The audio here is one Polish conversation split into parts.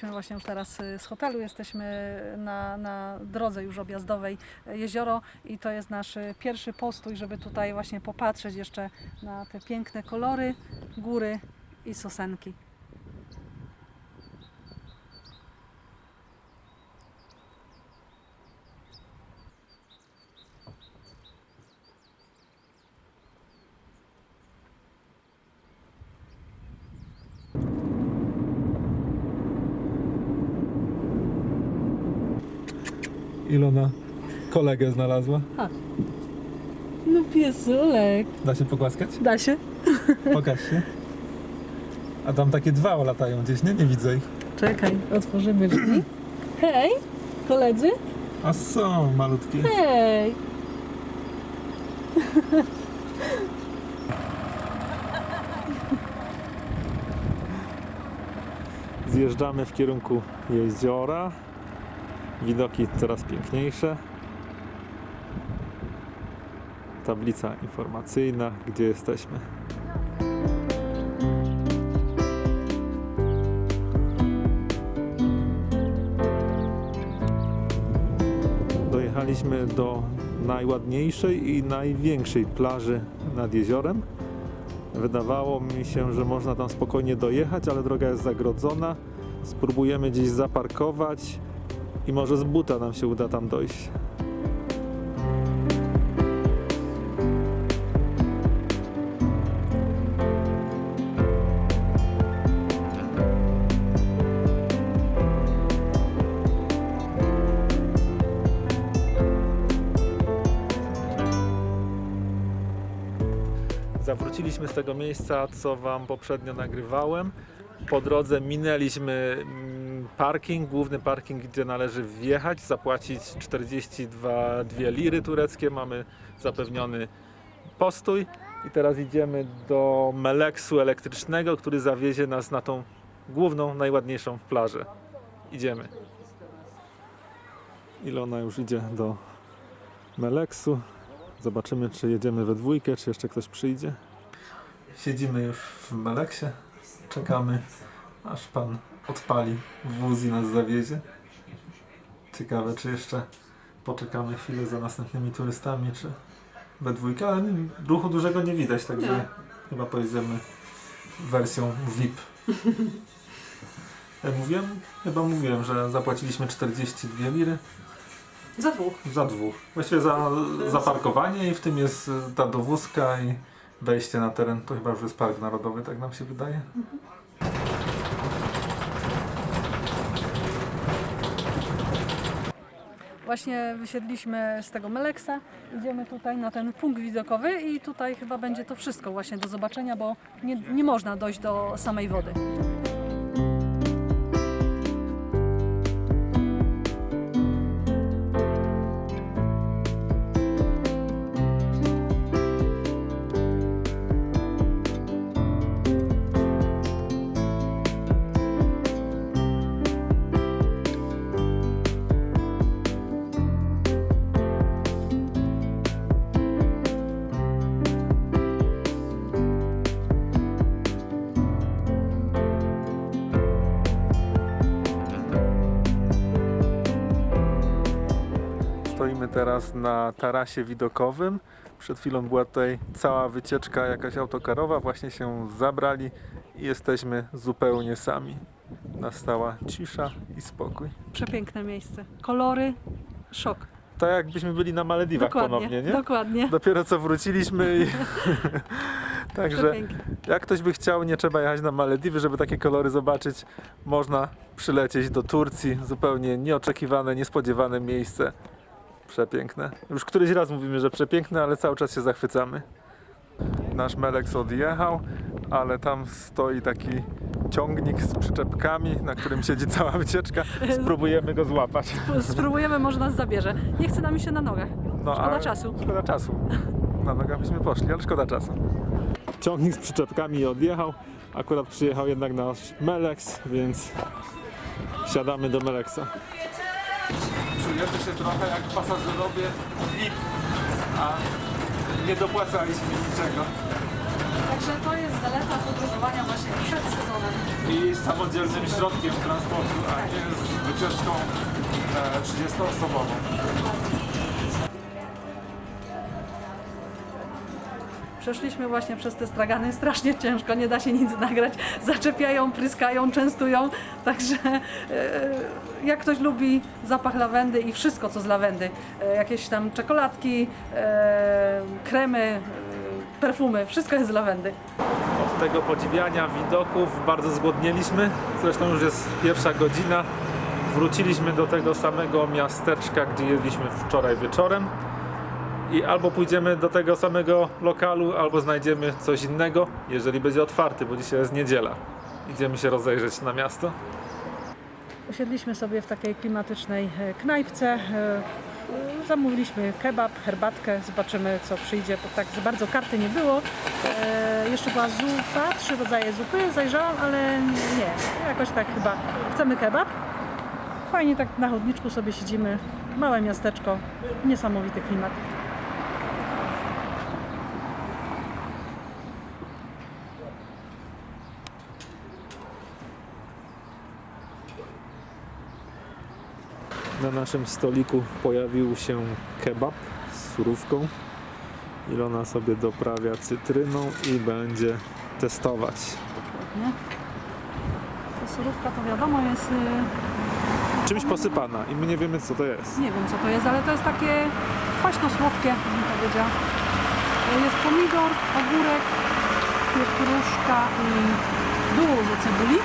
wyjechaliśmy właśnie już teraz y, z hotelu. Jesteśmy na, na drodze już objazdowej y, jezioro i to jest nasz y, pierwszy postój, żeby tutaj właśnie popatrzeć jeszcze na te piękne kolory, góry i sosenki. Ilona kolegę znalazła. No piesulek. Da się pogłaskać? Da się? Pokaż się. A tam takie dwa latają gdzieś, nie? Nie widzę ich. Czekaj, otworzymy drzwi. Hej, koledzy. A są malutkie. Hej. Zjeżdżamy w kierunku jeziora. Widoki coraz piękniejsze. Tablica informacyjna, gdzie jesteśmy. Dojechaliśmy do najładniejszej i największej plaży nad jeziorem. Wydawało mi się, że można tam spokojnie dojechać, ale droga jest zagrodzona. Spróbujemy gdzieś zaparkować i może z buta nam się uda tam dojść. Zawróciliśmy z tego miejsca, co Wam poprzednio nagrywałem. Po drodze minęliśmy parking, główny parking, gdzie należy wjechać, zapłacić 42 dwie liry tureckie. Mamy zapewniony postój i teraz idziemy do Meleksu elektrycznego, który zawiezie nas na tą główną, najładniejszą plażę. Idziemy. Ilona już idzie do Meleksu. Zobaczymy, czy jedziemy we dwójkę, czy jeszcze ktoś przyjdzie. Siedzimy już w Meleksie. Czekamy, aż pan odpali wóz i nas zawiezie. Ciekawe, czy jeszcze poczekamy chwilę za następnymi turystami, czy we dwójkę, ale ruchu dużego nie widać, także Nie. chyba pojedziemy wersją VIP. Ja mówiłem? Chyba mówiłem, że zapłaciliśmy 42 liry. Za dwóch. Za dwóch. Właściwie za, za parkowanie i w tym jest y, ta dowózka i wejście na teren. To chyba już jest park narodowy, tak nam się wydaje. Właśnie wysiedliśmy z tego Meleksa, idziemy tutaj na ten punkt widokowy i tutaj chyba będzie to wszystko właśnie do zobaczenia, bo nie, nie można dojść do samej wody. Stoimy teraz na tarasie widokowym. Przed chwilą była tutaj cała wycieczka jakaś autokarowa. Właśnie się zabrali i jesteśmy zupełnie sami. Nastała cisza i spokój. Przepiękne miejsce. Kolory, szok. Tak jakbyśmy byli na Malediwach Dokładnie, ponownie, nie? dokładnie. Dopiero co wróciliśmy i... Także jak ktoś by chciał, nie trzeba jechać na Malediwy, żeby takie kolory zobaczyć. Można przylecieć do Turcji. Zupełnie nieoczekiwane, niespodziewane miejsce. Przepiękne. Już któryś raz mówimy, że przepiękne, ale cały czas się zachwycamy. Nasz Meleks odjechał, ale tam stoi taki ciągnik z przyczepkami, na którym siedzi cała wycieczka. Spróbujemy go złapać. Spróbujemy, może nas zabierze. Nie chce nam się na nogach. No, Szkoda ale- czasu. Szkoda czasu. Na nogach byśmy poszli, ale szkoda czasu. Ciągnik z przyczepkami odjechał. Akurat przyjechał jednak nasz Melex, więc siadamy do Meleksa. Czujemy się trochę jak pasażerowie VIP, a nie dopłacaliśmy niczego. Także to jest zaleta podróżowania właśnie przed sezonem. I samodzielnym środkiem transportu, a nie z wycieczką e, 30-osobową. Przeszliśmy właśnie przez te stragany, strasznie ciężko, nie da się nic nagrać. Zaczepiają, pryskają, częstują, także e, jak ktoś lubi zapach lawendy i wszystko co z lawendy, e, jakieś tam czekoladki, e, kremy, e, perfumy, wszystko jest z lawendy. Od tego podziwiania widoków bardzo zgłodnieliśmy. Zresztą już jest pierwsza godzina. Wróciliśmy do tego samego miasteczka, gdzie jedliśmy wczoraj wieczorem. I albo pójdziemy do tego samego lokalu, albo znajdziemy coś innego, jeżeli będzie otwarty, bo dzisiaj jest niedziela. Idziemy się rozejrzeć na miasto. Usiedliśmy sobie w takiej klimatycznej e, knajpce. e, Zamówiliśmy kebab, herbatkę, zobaczymy co przyjdzie, bo tak za bardzo karty nie było. E, jeszcze była zupa, trzy rodzaje zupy, zajrzałam, ale nie, jakoś tak chyba. Chcemy kebab. Fajnie tak na chodniczku sobie siedzimy, małe miasteczko, niesamowity klimat. Na naszym stoliku pojawił się kebab z surówką. Ilona sobie doprawia cytryną i będzie testować. Nie? Ta surówka to wiadomo jest, y, Czymś posypana i my nie wiemy co to jest. nie wiem co to jest, ale to jest takie kwaśno-słodkie, bym powiedziała. Jest pomidor, ogórek, pietruszka i dużo cebuli.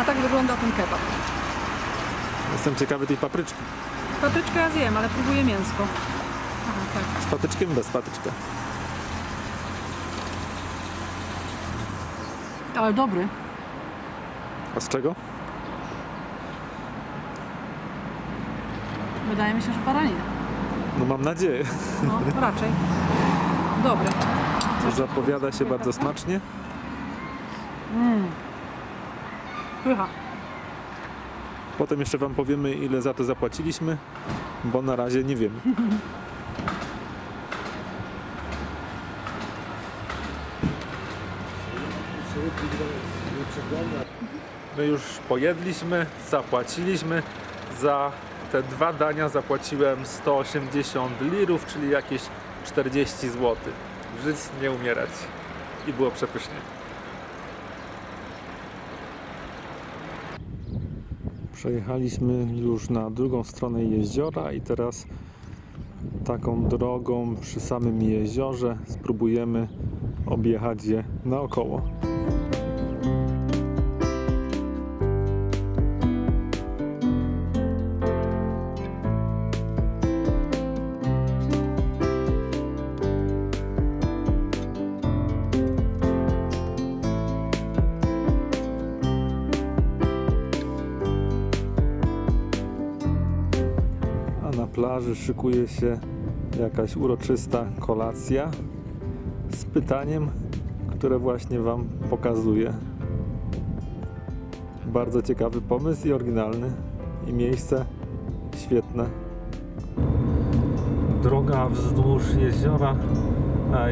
A tak wygląda ten kebab. Jestem ciekawy tej papryczki. Papryczkę ja zjem, ale próbuję mięsko. Aha, tak. Z patyczkiem, bez patyczka. Ale dobry. A z czego? Wydaje mi się, że baranina. No mam nadzieję. No, raczej. Dobry. Zapowiada się bardzo smacznie. Pycha. Potem jeszcze wam powiemy ile za to zapłaciliśmy, bo na razie nie wiemy. My już pojedliśmy, zapłaciliśmy. Za te dwa dania zapłaciłem 180 lirów, czyli jakieś 40 zł. Żyć, nie umierać. I było przepysznie. Przejechaliśmy już na drugą stronę jeziora i teraz taką drogą przy samym jeziorze spróbujemy objechać je naokoło. Plaży szykuje się jakaś uroczysta kolacja z pytaniem, które właśnie Wam pokazuję. Bardzo ciekawy pomysł i oryginalny. I miejsce świetne. Droga wzdłuż jeziora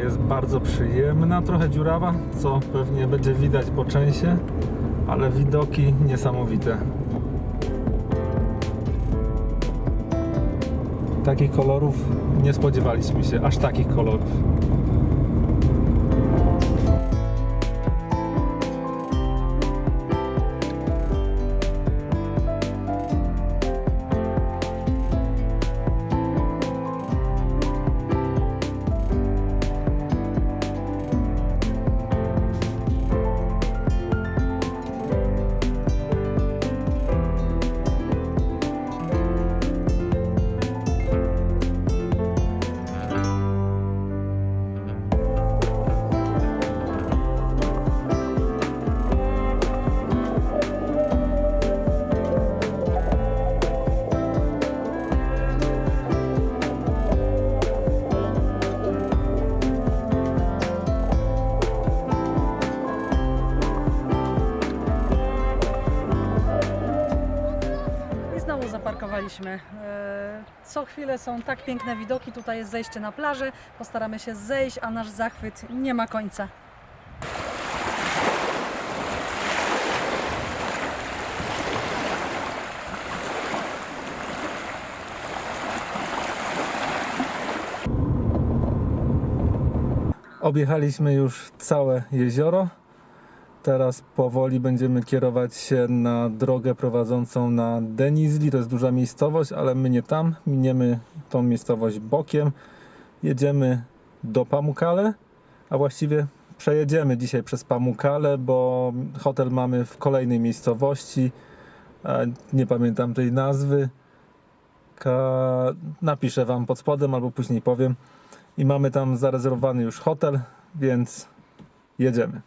jest bardzo przyjemna, trochę dziurawa, co pewnie będzie widać po częsie, ale widoki niesamowite. Takich kolorów nie spodziewaliśmy się, aż takich kolorów. E, Co chwilę są tak piękne widoki. Tutaj jest zejście na plażę. Postaramy się zejść, a nasz zachwyt nie ma końca. Objechaliśmy już całe jezioro. Teraz powoli będziemy kierować się na drogę prowadzącą na Denizli. To jest duża miejscowość, ale my nie tam. Miniemy tą miejscowość bokiem. Jedziemy do Pamukale, a właściwie przejedziemy dzisiaj przez Pamukale, bo hotel mamy w kolejnej miejscowości. Nie pamiętam tej nazwy. Napiszę Wam pod spodem albo później powiem. I mamy tam zarezerwowany już hotel, więc jedziemy.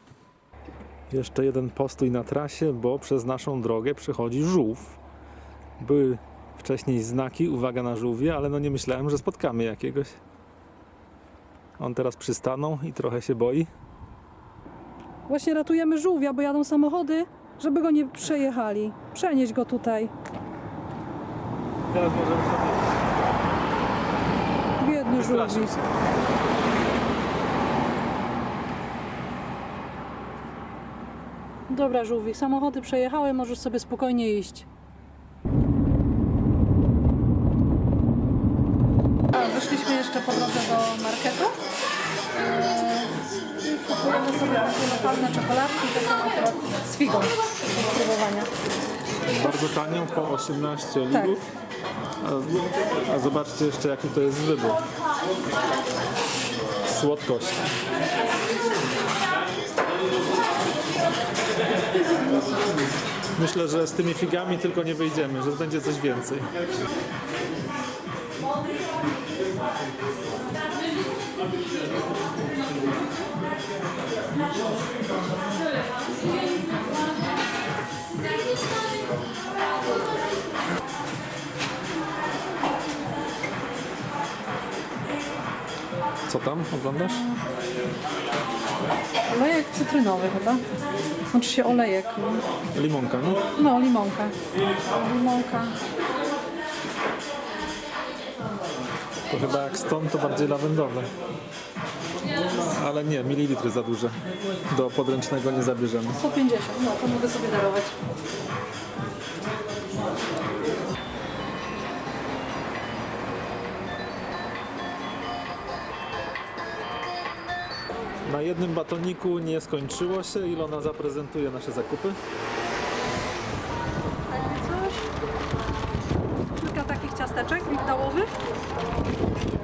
Jeszcze jeden postój na trasie, bo przez naszą drogę przechodzi żółw. Były wcześniej znaki, uwaga na żółwie, ale no nie myślałem, że spotkamy jakiegoś. On teraz przystanął i trochę się boi. Właśnie ratujemy żółwia, bo jadą samochody, żeby go nie przejechali. Przenieść go tutaj. Teraz możemy sobie Biedny żółwik. się. Dobra, żółwik, samochody przejechały, możesz sobie spokojnie iść. Wyszliśmy jeszcze po drodze do marketu. Eee, i Kupujemy sobie takie lokalne czekoladki, to są akurat z figą do spróbowania. Bardzo tanio, po 18 Tak. A, a zobaczcie jeszcze jaki to jest wybór. Słodkość. Myślę, że z tymi figami tylko nie wyjdziemy, że będzie coś więcej. Co tam oglądasz? Olejek cytrynowy chyba. Znaczy się olejek. Limonka, no? No, limonka. Limonka. To chyba jak stąd to bardziej lawendowe. Ale nie, mililitry za duże. Do podręcznego nie zabierzemy. 150, no to mogę sobie darować. Na jednym batoniku nie skończyło się. Ilona zaprezentuje nasze zakupy. Takie coś. Kilka takich ciasteczek migdałowych.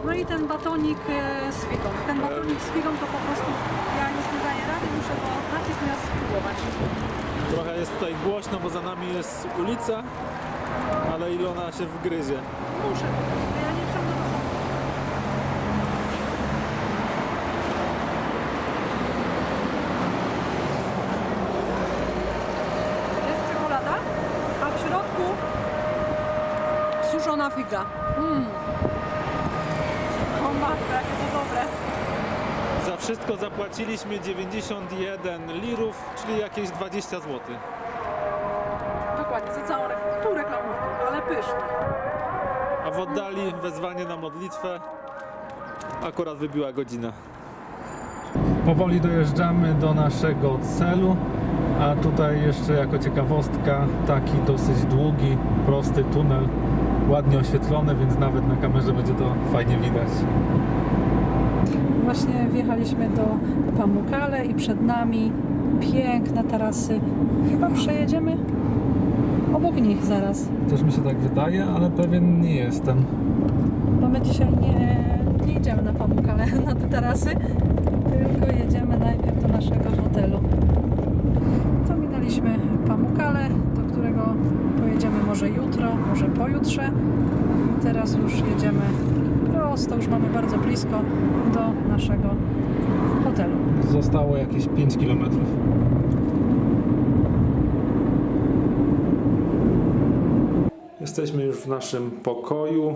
No i ten batonik e, z figą. Ten batonik z figą to po prostu ja już nie daję rady, muszę go natychmiast spróbować. Trochę jest tutaj głośno, bo za nami jest ulica, ale Ilona się wgryzie. Muszę po prostu, ja nie wsiądę do samochodu. Jest czekolada, a w środku figa. Mmm. O matko, jakie to dobre. Za wszystko zapłaciliśmy 91 lirów, czyli jakieś 20 zł. Dokładnie, za całą reklamówkę, pół reklamówkę, ale pyszne. A w oddali wezwanie na modlitwę akurat wybiła godzina. Powoli dojeżdżamy do naszego celu, a tutaj jeszcze jako ciekawostka taki dosyć długi, prosty tunel, ładnie oświetlony, więc nawet na kamerze będzie to fajnie widać. Właśnie wjechaliśmy do Pamukale i przed nami piękne tarasy. Chyba przejedziemy obok nich zaraz, Też mi się tak wydaje, ale pewien nie jestem. bo my dzisiaj nie, nie idziemy na Pamukale, na te tarasy, tylko jedziemy najpierw do naszego hotelu. To minęliśmy Pamukale, pojedziemy może jutro, może pojutrze. Teraz już jedziemy prosto, już mamy bardzo blisko do naszego hotelu. Zostało jakieś 5 km. Jesteśmy już w naszym pokoju.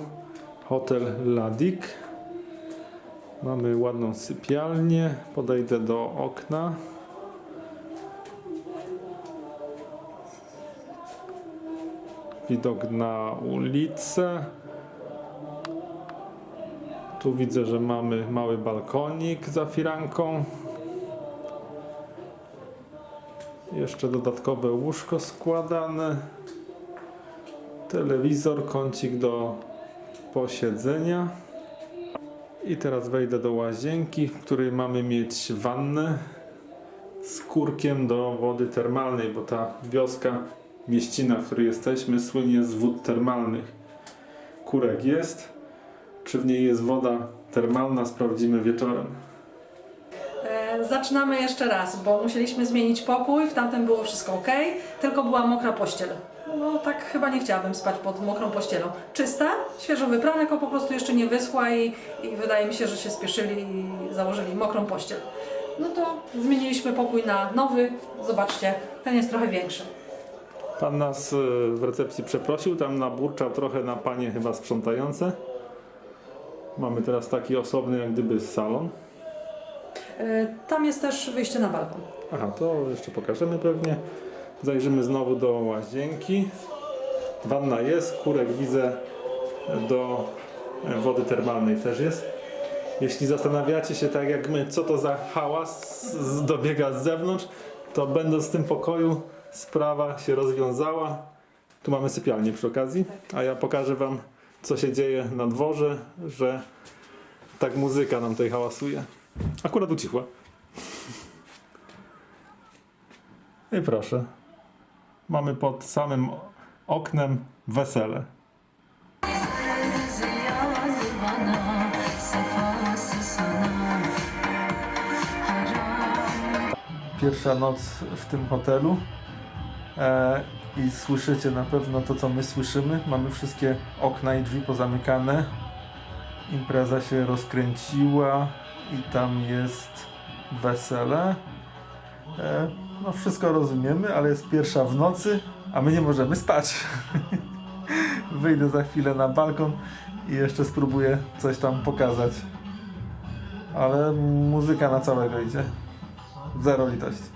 Hotel Ladik. Mamy ładną sypialnię. Podejdę do okna. Widok na ulicę. Tu widzę, że mamy mały balkonik za firanką. Jeszcze dodatkowe łóżko składane. Telewizor, kącik do posiedzenia. I teraz wejdę do łazienki, w której mamy mieć wannę z kurkiem do wody termalnej, bo ta wioska, mieścina, w której jesteśmy, słynie z wód termalnych. Kurek jest. Czy w niej jest woda termalna, sprawdzimy wieczorem. E, Zaczynamy jeszcze raz, bo musieliśmy zmienić pokój, w tamtym było wszystko ok, tylko była mokra pościel. No tak chyba nie chciałabym spać pod mokrą pościelą. Czysta, świeżo wyprana, tylko po prostu jeszcze nie wyschła i, i wydaje mi się, że się spieszyli i założyli mokrą pościel. No to zmieniliśmy pokój na nowy, zobaczcie, ten jest trochę większy. Pan nas y, w recepcji przeprosił, tam naburczał trochę na panie chyba sprzątające. Mamy teraz taki osobny jak gdyby salon. E, Tam jest też wyjście na balkon. Aha, to jeszcze pokażemy pewnie. Zajrzymy znowu do łazienki. Wanna jest, kurek widzę do e, wody termalnej też jest. Jeśli zastanawiacie się tak jak my, co to za hałas z- dobiega z zewnątrz, to będąc w tym pokoju sprawa się rozwiązała. Tu mamy sypialnię przy okazji, a ja pokażę wam co się dzieje na dworze, że tak muzyka nam tutaj hałasuje. Akurat ucichła. I proszę. Mamy pod samym oknem wesele. Pierwsza noc w tym hotelu. E, I słyszycie na pewno to, co my słyszymy. Mamy wszystkie okna i drzwi pozamykane. Impreza się rozkręciła i tam jest wesele. E, no wszystko rozumiemy, ale jest pierwsza w nocy, a my nie możemy spać. Wyjdę za chwilę na balkon i jeszcze spróbuję coś tam pokazać. Ale muzyka na całego idzie. Zero litości.